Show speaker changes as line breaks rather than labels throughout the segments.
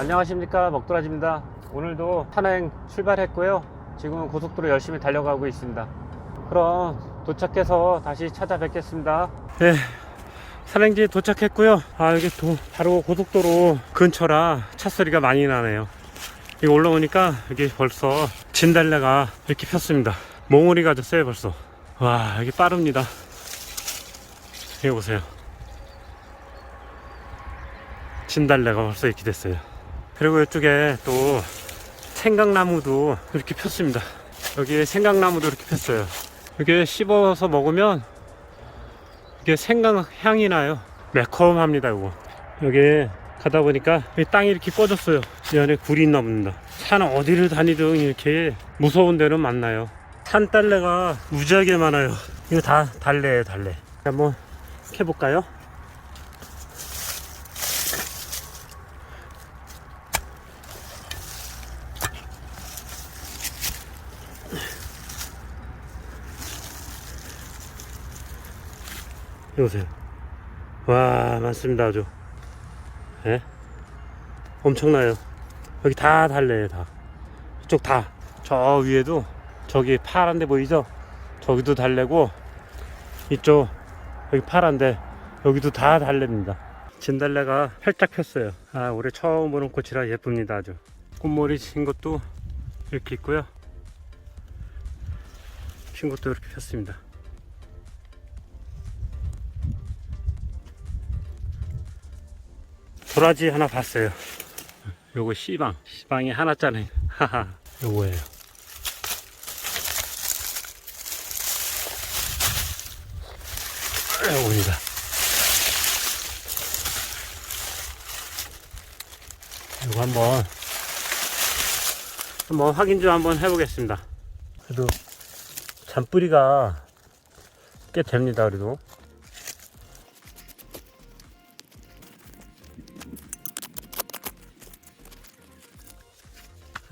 안녕하십니까. 먹도라지입니다. 오늘도 산행 출발했고요. 지금 고속도로 열심히 달려가고 있습니다. 그럼 도착해서 다시 찾아뵙겠습니다. 네 산행지 도착했고요. 아 여기 도, 바로 고속도로 근처라 차 소리가 많이 나네요. 여기 올라오니까 여기 벌써 진달래가 이렇게 폈습니다. 몽우리 가 졌어요 벌써. 와 여기 빠릅니다. 여기 보세요. 진달래가 벌써 이렇게 됐어요 그리고 이쪽에 또 생강나무도 이렇게 폈습니다. 여기 생강나무도 이렇게 폈어요. 이게 씹어서 먹으면 이게 생강 향이 나요. 매콤합니다 이거. 여기 가다 보니까 이 땅이 이렇게 꺼졌어요. 이 안에 굴이 있나 봅니다. 산 어디를 다니든 이렇게 무서운 데는 많나요? 산딸래가 무지하게 많아요. 이거 다 달래예요 달래. 한번 캐볼까요? 여보세요. 와, 많습니다, 아주. 예? 엄청나요. 여기 다 달래요, 다. 이쪽 다. 저 위에도, 저기 파란데 보이죠? 저기도 달래고, 이쪽, 여기 파란데, 여기도 다 달래입니다. 진달래가 활짝 폈어요. 아, 올해 처음 보는 꽃이라 예쁩니다, 아주. 꽃머리 진 것도 이렇게 있고요. 핀 것도 이렇게 폈습니다. 도라지 하나 봤어요. 요거 시방. 시방이 하나짜리. 하하. 요거예요. 요겁니다. 요거 한번 한번 확인 좀 한번 해보겠습니다. 그래도 잔뿌리가 꽤 됩니다. 그래도.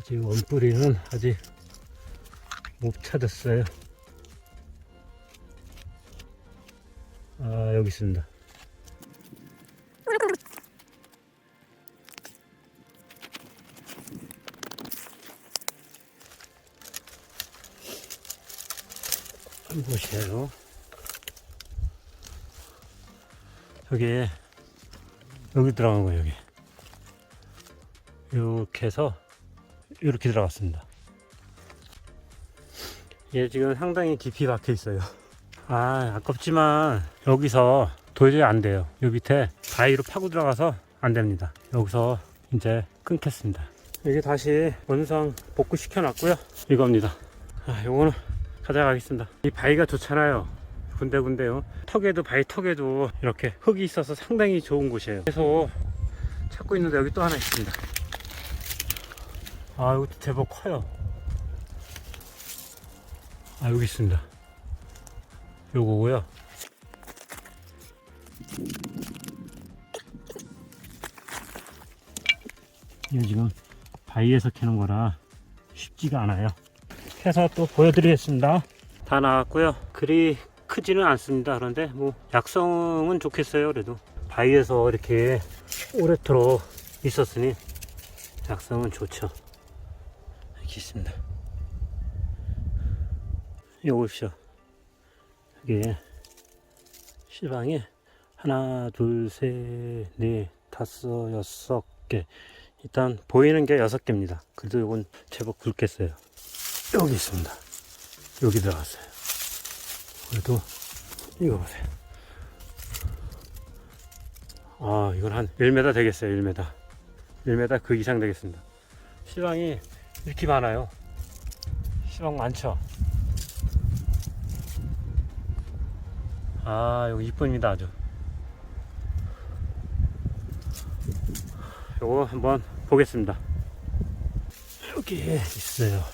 아직 원뿌리는 아직 못 찾았어요. 아, 여기 있습니다. 보세요. 여기, 여기 들어간 거예요, 여기. 이렇게 해서 이렇게 들어갔습니다. 얘 지금 상당히 깊이 박혀 있어요. 아, 아깝지만 여기서 도저히 안 돼요. 요 밑에 바위로 파고 들어가서 안 됩니다. 여기서 이제 끊겠습니다. 여기 다시 원상 복구 시켜 놨고요. 이겁니다. 아, 요거는 가져가겠습니다. 이 바위가 좋잖아요. 군데군데요. 턱에도 바위 턱에도 이렇게 흙이 있어서 상당히 좋은 곳이에요. 그래서 찾고 있는데 여기 또 하나 있습니다. 아, 이것도 제법 커요. 아, 여기 있습니다. 요거고요. 이거 지금 바위에서 캐는 거라 쉽지가 않아요. 해서 또 보여드리겠습니다. 다 나왔고요. 그리 크지는 않습니다. 그런데 뭐 약성은 좋겠어요. 그래도 바위에서 이렇게 오래도록 있었으니 약성은 좋죠. 이렇게 있습니다. 이거 보십시오. 이게 시방에 하나, 둘, 셋, 넷, 다섯, 여섯 개. 일단 보이는 게 여섯 개입니다. 그래도 이건 제법 굵겠어요. 여기 있습니다. 여기 들어갔어요. 그래도 이거 보세요. 아, 이건 한 1m 되겠어요. 1m. 1m 그 이상 되겠습니다. 시방이 이렇게 많아요. 시방 많죠? 아, 이거 이쁩니다. 아주. 요거 한번 보겠습니다. 여기에 있어요.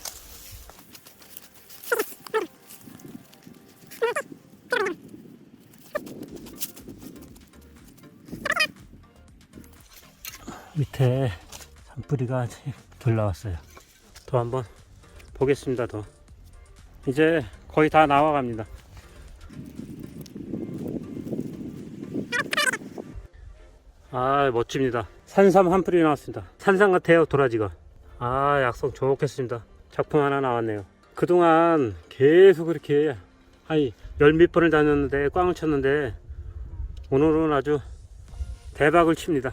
밑에 산뿌리가 덜 나왔어요. 더 한번 보겠습니다. 더. 이제 거의 다 나와 갑니다. 아 멋집니다 산삼 한 풀이 나왔습니다 산삼 같아요 도라지가 아 약속 좋겠습니다 작품 하나 나왔네요 그동안 계속 이렇게 아니 열몇 번을 다녔는데 꽝을 쳤는데 오늘은 아주 대박을 칩니다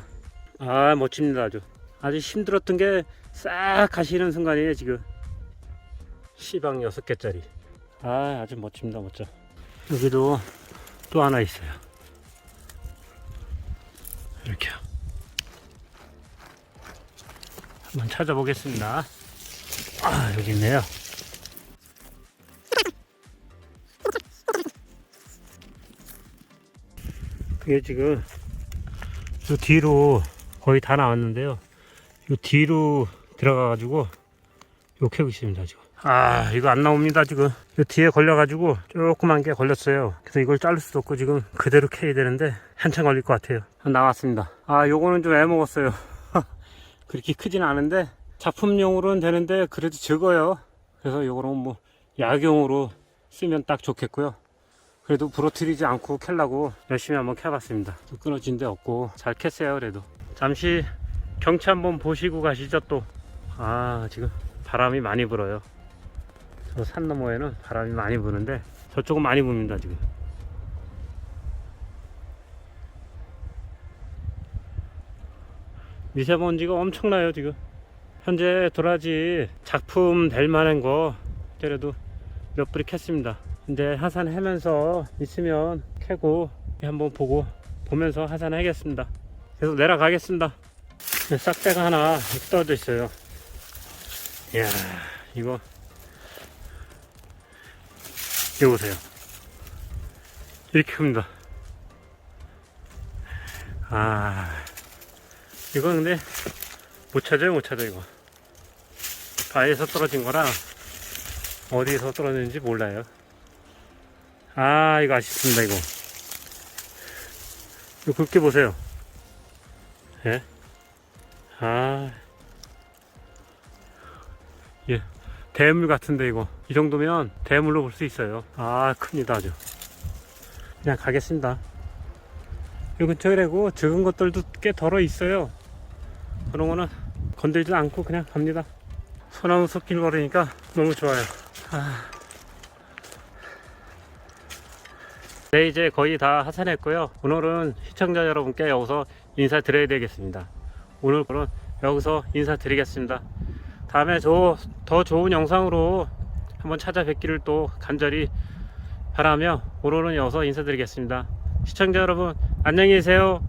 아 멋집니다 아주 아주 힘들었던 게 싹 가시는 순간이에요 지금. 시방 6개짜리. 아 아주 멋집니다 멋져. 여기도 또 하나 있어요. 이렇게요. 한번 찾아보겠습니다. 아 여기 있네요. 이게 지금 요 뒤로 거의 다 나왔는데요 요 뒤로 들어가 가지고 요 캐고 있습니다 지금. 아 이거 안 나옵니다 지금. 요 뒤에 걸려 가지고 조그만 게 걸렸어요. 그래서 이걸 자를 수도 없고 지금 그대로 캐야 되는데 한참 걸릴 것 같아요. 나왔습니다. 아 요거는 좀 애먹었어요. 그렇게 크진 않은데 작품용으로는 되는데 그래도 적어요. 그래서 요거는 뭐 약용으로 쓰면 딱 좋겠고요. 그래도 부러뜨리지 않고 캘라고 열심히 한번 캐봤습니다. 끊어진 데 없고 잘 캤어요 그래도. 잠시 경치 한번 보시고 가시죠 또. 아 지금 바람이 많이 불어요. 저 산 너머에는 바람이 많이 부는데 저쪽은 많이 붑니다 지금. 미세먼지가 엄청나요 지금. 현재 도라지 작품 될 만한 거 그래도 몇 뿌리 캤습니다. 이제 하산 하면서 있으면 캐고 한번 보고 보면서 하산 하겠습니다. 계속 내려가겠습니다 싹대가 하나 떨어져 있어요. 이야 이거. 이거 보세요. 이렇게 큽니다. 아 이거 근데 못 찾아요 못 찾아 이거. 바위에서 떨어진 거라 어디에서 떨어졌는지 몰라요. 아 이거 아쉽습니다 이거. 이거 굵게 보세요. 예? 아. 예. 대물 같은데 이거. 이 정도면 대물로 볼 수 있어요. 아 큽니다 아주. 그냥 가겠습니다. 이 근처에고 적은 것들도 꽤 덜어 있어요. 그런 거는 건들지 않고 그냥 갑니다. 소나무 숲길 걸으니까 너무 좋아요. 아. 네 이제 거의 다 하산했고요. 오늘은 시청자 여러분께 여기서 인사드려야 되겠습니다 오늘은 여기서 인사드리겠습니다. 다음에 저, 더 좋은 영상으로 한번 찾아뵙기를 또 간절히 바라며 오늘은 여기서 인사드리겠습니다. 시청자 여러분 안녕히 계세요